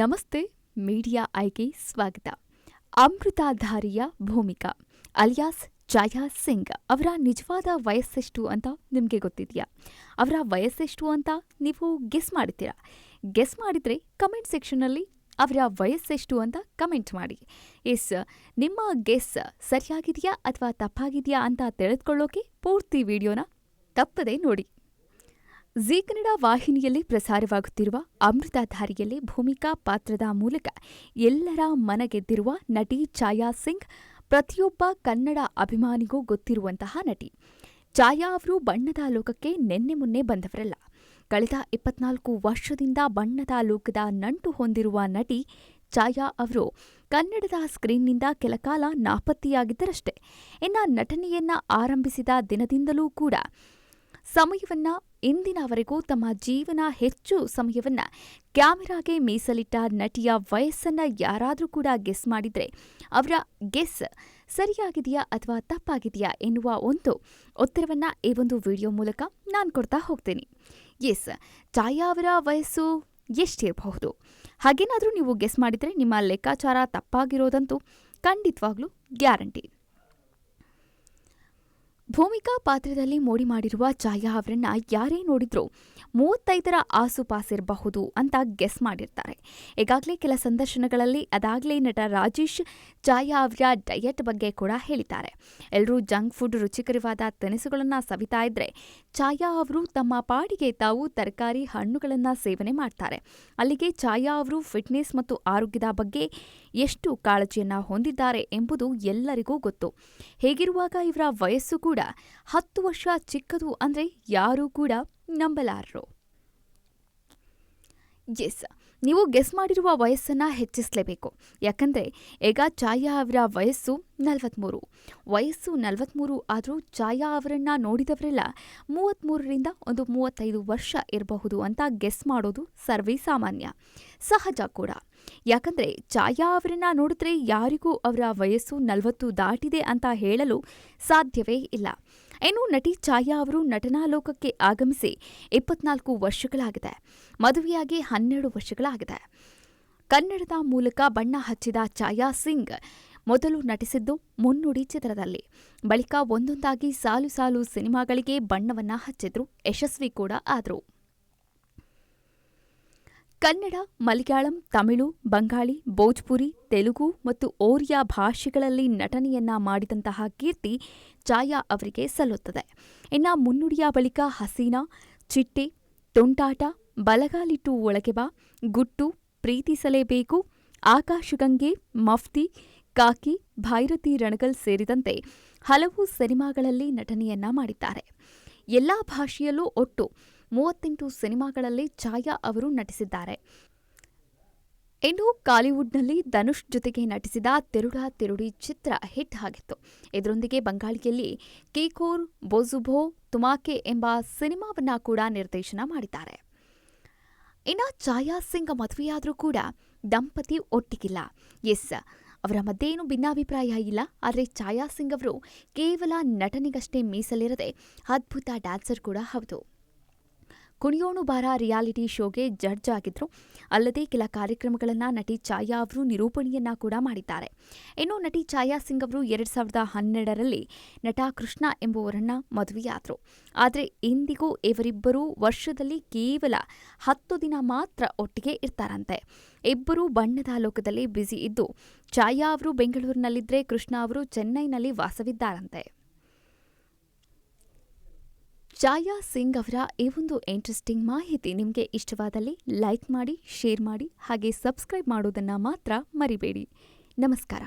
ನಮಸ್ತೆ, ಮೀಡಿಯಾ ಐಗೆ ಸ್ವಾಗತ. ಅಮೃತಾಧಾರಿಯ ಭೂಮಿಕಾ, ಅಲಿಯಾಸ್ ಜಾಯಾ ಸಿಂಗ್ ಅವರ ನಿಜವಾದ ವಯಸ್ಸೆಷ್ಟು ಅಂತ ನಿಮಗೆ ಗೊತ್ತಿದೆಯಾ? ಅವರ ವಯಸ್ಸೆಷ್ಟು ಅಂತ ನೀವು ಗೆಸ್ ಮಾಡ್ತೀರಾ ಗೆಸ್ ಮಾಡಿದರೆ ಕಮೆಂಟ್ ಸೆಕ್ಷನ್ನಲ್ಲಿ ಅವರ ವಯಸ್ಸೆಷ್ಟು ಅಂತ ಕಮೆಂಟ್ ಮಾಡಿ. ಎಸ್, ನಿಮ್ಮ ಗೆಸ್ ಸರಿಯಾಗಿದೆಯಾ ಅಥವಾ ತಪ್ಪಾಗಿದೆಯಾ ಅಂತ ತಿಳಿದುಕೊಳ್ಳೋಕೆ ಪೂರ್ತಿ ವಿಡಿಯೋನ ತಪ್ಪದೆ ನೋಡಿ. ಜಿ ಕನ್ನಡ ವಾಹಿನಿಯಲ್ಲಿ ಪ್ರಸಾರವಾಗುತ್ತಿರುವ ಅಮೃತಧಾರಿಯಲ್ಲಿ ಭೂಮಿಕಾ ಪಾತ್ರದ ಮೂಲಕ ಎಲ್ಲರ ಮನಗೆದ್ದಿರುವ ನಟಿ ಛಾಯಾ ಸಿಂಗ್, ಪ್ರತಿಯೊಬ್ಬ ಕನ್ನಡ ಅಭಿಮಾನಿಗೂ ಗೊತ್ತಿರುವಂತಹ ನಟಿ. ಛಾಯಾ ಅವರು ಬಣ್ಣದ ಲೋಕಕ್ಕೆ ನಿನ್ನೆ ಮೊನ್ನೆ ಬಂದವರಲ್ಲ. ಕಳೆದ ಇಪ್ಪತ್ನಾಲ್ಕು ವರ್ಷದಿಂದ ಬಣ್ಣದ ಲೋಕದ ನಂಟು ಹೊಂದಿರುವ ನಟಿ ಛಾಯಾ ಅವರು ಕನ್ನಡದ ಸ್ಕ್ರೀನ್ನಿಂದ ಕೆಲಕಾಲ ನಾಪತ್ತೆಯಾಗಿದ್ದರಷ್ಟೇ. ಇನ್ನ ನಟನೆಯನ್ನ ಆರಂಭಿಸಿದ ದಿನದಿಂದಲೂ ಕೂಡ ಸಮಯವನ್ನ ಇಂದಿನವರೆಗೂ ತಮ್ಮ ಜೀವನ ಹೆಚ್ಚು ಸಮಯವನ್ನ ಕ್ಯಾಮೆರಾಗೆ ಮೀಸಲಿಟ್ಟ ನಟಿಯ ವಯಸ್ಸನ್ನ ಯಾರಾದರೂ ಕೂಡ ಗೆಸ್ ಮಾಡಿದರೆ ಅವರ ಗೆಸ್ ಸರಿಯಾಗಿದೆಯಾ ಅಥವಾ ತಪ್ಪಾಗಿದೆಯಾ ಎನ್ನುವ ಒಂದು ಉತ್ತರವನ್ನ ಈ ಒಂದು ವಿಡಿಯೋ ಮೂಲಕ ನಾನು ಕೊಡ್ತಾ ಹೋಗ್ತೇನೆ. ಎಸ್, ಛಾಯಾ ಅವರ ವಯಸ್ಸು ಎಷ್ಟಿರಬಹುದು ಹಾಗೇನಾದರೂ ನೀವು ಗೆಸ್ ಮಾಡಿದರೆ ನಿಮ್ಮ ಲೆಕ್ಕಾಚಾರ ತಪ್ಪಾಗಿರೋದಂತೂ ಖಂಡಿತವಾಗ್ಲೂ ಗ್ಯಾರಂಟಿ. ಭೂಮಿಕಾ ಪಾತ್ರದಲ್ಲಿ ಮೋಡಿ ಮಾಡಿರುವ ಛಾಯಾ ಅವರನ್ನ ಯಾರೇ ನೋಡಿದ್ರೂ ಮೂವತ್ತೈದರ ಆಸುಪಾಸಿರಬಹುದು ಅಂತ ಗೆಸ್ ಮಾಡಿರ್ತಾರೆ. ಈಗಾಗಲೇ ಕೆಲ ಸಂದರ್ಶನಗಳಲ್ಲಿ ಅದಾಗಲೇ ನಟ ರಾಜೇಶ್ ಛಾಯಾ ಅವರ ಡಯಟ್ ಬಗ್ಗೆ ಕೂಡ ಹೇಳಿದ್ದಾರೆ. ಎಲ್ಲರೂ ಜಂಕ್ ಫುಡ್ ರುಚಿಕರವಾದ ತಿನಿಸುಗಳನ್ನು ಸವಿತಾ ಇದ್ರೆ ಛಾಯಾ ಅವರು ತಮ್ಮ ಪಾಡಿಗೆ ತಾವು ತರಕಾರಿ ಹಣ್ಣುಗಳನ್ನು ಸೇವನೆ ಮಾಡ್ತಾರೆ. ಅಲ್ಲಿಗೆ ಛಾಯಾ ಅವರು ಫಿಟ್ನೆಸ್ ಮತ್ತು ಆರೋಗ್ಯದ ಬಗ್ಗೆ ಎಷ್ಟು ಕಾಳಜಿಯನ್ನು ಹೊಂದಿದ್ದಾರೆ ಎಂಬುದು ಎಲ್ಲರಿಗೂ ಗೊತ್ತು. ಹೇಗಿರುವಾಗ ಇವರ ವಯಸ್ಸು ಕೂಡ ಹತ್ತು ವರ್ಷ ಚಿಕ್ಕದು ಅಂದ್ರೆ ಯಾರೂ ಕೂಡ ನಂಬಲಾರರು. ಎಸ್ ನೀವು ಗೆಸ್ ಮಾಡಿರುವ ವಯಸ್ಸನ್ನ ಹೆಚ್ಚಿಸಲೇಬೇಕು. ಯಾಕಂದ್ರೆ ಈಗ ಛಾಯಾ ಅವರ ವಯಸ್ಸು ನಲವತ್ತ್ಮೂರು ವಯಸ್ಸು ನಲವತ್ತ್ಮೂರು ಆದರೂ ಛಾಯಾ ಅವರನ್ನ ನೋಡಿದವರೆಲ್ಲ ಮೂವತ್ತ್ಮೂರರಿಂದ ಒಂದು ಮೂವತ್ತೈದು ವರ್ಷ ಇರಬಹುದು ಅಂತ ಗೆಸ್ ಮಾಡೋದು ಸರ್ವೇ ಸಾಮಾನ್ಯ. ಸಹಜ ಕೂಡ. ಯಾಕಂದ್ರೆ ಛಾಯಾ ಅವರನ್ನ ನೋಡಿದ್ರೆ ಯಾರಿಗೂ ಅವರ ವಯಸ್ಸು ನಲವತ್ತು ದಾಟಿದೆ ಅಂತ ಹೇಳಲು ಸಾಧ್ಯವೇ ಇಲ್ಲ. ಇನ್ನು ನಟಿ ಛಾಯಾ ಅವರು ನಟನಾ ಲೋಕಕ್ಕೆ ಆಗಮಿಸಿ ಇಪ್ಪತ್ನಾಲ್ಕು ವರ್ಷಗಳಾಗಿದೆ. ಮದುವೆಯಾಗಿ ಹನ್ನೆರಡು ವರ್ಷಗಳಾಗಿದೆ. ಕನ್ನಡದ ಮೂಲಕ ಬಣ್ಣ ಹಚ್ಚಿದ ಛಾಯಾ ಸಿಂಗ್ ಮೊದಲು ನಟಿಸಿದ್ದು ಮುನ್ನುಡಿ ಚಿತ್ರದಲ್ಲಿ. ಬಳಿಕ ಒಂದೊಂದಾಗಿ ಸಾಲು ಸಾಲು ಸಿನಿಮಾಗಳಿಗೆ ಬಣ್ಣವನ್ನ ಹಚ್ಚಿದ್ರು. ಯಶಸ್ವಿ ಕೂಡ ಆದರು. ಕನ್ನಡ, ಮಲಯಾಳಂ, ತಮಿಳು, ಬಂಗಾಳಿ, ಭೋಜ್ಪುರಿ, ತೆಲುಗು ಮತ್ತು ಓರಿಯಾ ಭಾಷೆಗಳಲ್ಲಿ ನಟನೆಯನ್ನ ಮಾಡಿದಂತಹ ಕೀರ್ತಿ ಛಾಯಾ ಅವರಿಗೆ ಸಲ್ಲುತ್ತದೆ. ಇನ್ನು ಮುನ್ನುಡಿಯ ಬಳಿಕ ಹಸೀನಾ, ಚಿಟ್ಟೆ, ತುಂಟಾಟ, ಬಲಗಾಲಿಟ್ಟು ಒಳಗೆ ಬಾ, ಗುಟ್ಟು, ಪ್ರೀತಿಸಲೇಬೇಕು, ಆಕಾಶಗಂಗೆ, ಮಫ್ತಿ, ಕಾಕಿ, ಭೈರತಿ ರಣಗಲ್ ಸೇರಿದಂತೆ ಹಲವು ಸಿನಿಮಾಗಳಲ್ಲಿ ನಟನೆಯನ್ನ ಮಾಡಿದ್ದಾರೆ. ಎಲ್ಲಾ ಭಾಷೆಯಲ್ಲೂ ಒಟ್ಟು ಮೂವತ್ತೆಂಟು ಸಿನಿಮಾಗಳಲ್ಲಿ ಛಾಯಾ ಅವರು ನಟಿಸಿದ್ದಾರೆ. ಇನ್ನು ಕಾಲಿವುಡ್ನಲ್ಲಿ ಧನುಷ್ ಜೊತೆಗೆ ನಟಿಸಿದ ತಿರುಡ ತಿರುಡಿ ಚಿತ್ರ ಹಿಟ್ ಆಗಿತ್ತು. ಇದರೊಂದಿಗೆ ಬಂಗಾಳಿಯಲ್ಲಿ ಕೇಕೋರ್ ಬೋಜುಭೋ ತುಮಾಕೆ ಎಂಬ ಸಿನಿಮಾವನ್ನ ಕೂಡ ನಿರ್ದೇಶನ ಮಾಡಿದ್ದಾರೆ. ಇನ್ನು ಛಾಯಾ ಸಿಂಗ್ ಮದುವೆಯಾದರೂ ಕೂಡ ದಂಪತಿ ಒಟ್ಟಿಗಿಲ್ಲ. ಎಸ್, ಅವರ ಮಧ್ಯೆ ಏನು ಭಿನ್ನಾಭಿಪ್ರಾಯ ಇಲ್ಲ. ಆದರೆ ಛಾಯಾ ಸಿಂಗ್ ಅವರು ಕೇವಲ ನಟನೆಗಷ್ಟೇ ಮೀಸಲಿರದೆ ಅದ್ಭುತ ಡ್ಯಾನ್ಸರ್ ಕೂಡ ಹೌದು. ಕುಣಿಯೋಣು ಬಾರ ರಿಯಾಲಿಟಿ ಶೋಗೆ ಜಡ್ಜ್ ಆಗಿದ್ರು. ಅಲ್ಲದೆ ಕೆಲ ಕಾರ್ಯಕ್ರಮಗಳನ್ನು ನಟಿ ಛಾಯಾ ಅವರು ನಿರೂಪಣೆಯನ್ನ ಕೂಡ ಮಾಡಿದ್ದಾರೆ. ಇನ್ನು ನಟಿ ಛಾಯಾ ಸಿಂಗ್ ಅವರು ಎರಡ್ ಸಾವಿರದ ಹನ್ನೆರಡರಲ್ಲಿ ನಟ ಕೃಷ್ಣ ಎಂಬುವರನ್ನ ಮದುವೆಯಾದರು. ಆದರೆ ಇಂದಿಗೂ ಇವರಿಬ್ಬರೂ ವರ್ಷದಲ್ಲಿ ಕೇವಲ ಹತ್ತು ದಿನ ಮಾತ್ರ ಒಟ್ಟಿಗೆ ಇರ್ತಾರಂತೆ. ಇಬ್ಬರು ಬಣ್ಣದ ಲೋಕದಲ್ಲಿ ಬ್ಯುಸಿ ಇದ್ದು, ಛಾಯಾ ಅವರು ಬೆಂಗಳೂರಿನಲ್ಲಿದ್ದರೆ ಕೃಷ್ಣ ಅವರು ಚೆನ್ನೈನಲ್ಲಿ ವಾಸವಿದ್ದಾರಂತೆ. ಛಾಯಾ ಸಿಂಗ್ ಅವರ ಈ ಒಂದು ಇಂಟ್ರೆಸ್ಟಿಂಗ್ ಮಾಹಿತಿ ನಿಮಗೆ ಇಷ್ಟವಾದಲ್ಲಿ ಲೈಕ್ ಮಾಡಿ ಶೇರ್ ಮಾಡಿ, ಹಾಗೆ ಸಬ್ಸ್ಕ್ರೈಬ್ ಮಾಡೋದನ್ನು ಮಾತ್ರ ಮರಿಬೇಡಿ. ನಮಸ್ಕಾರ.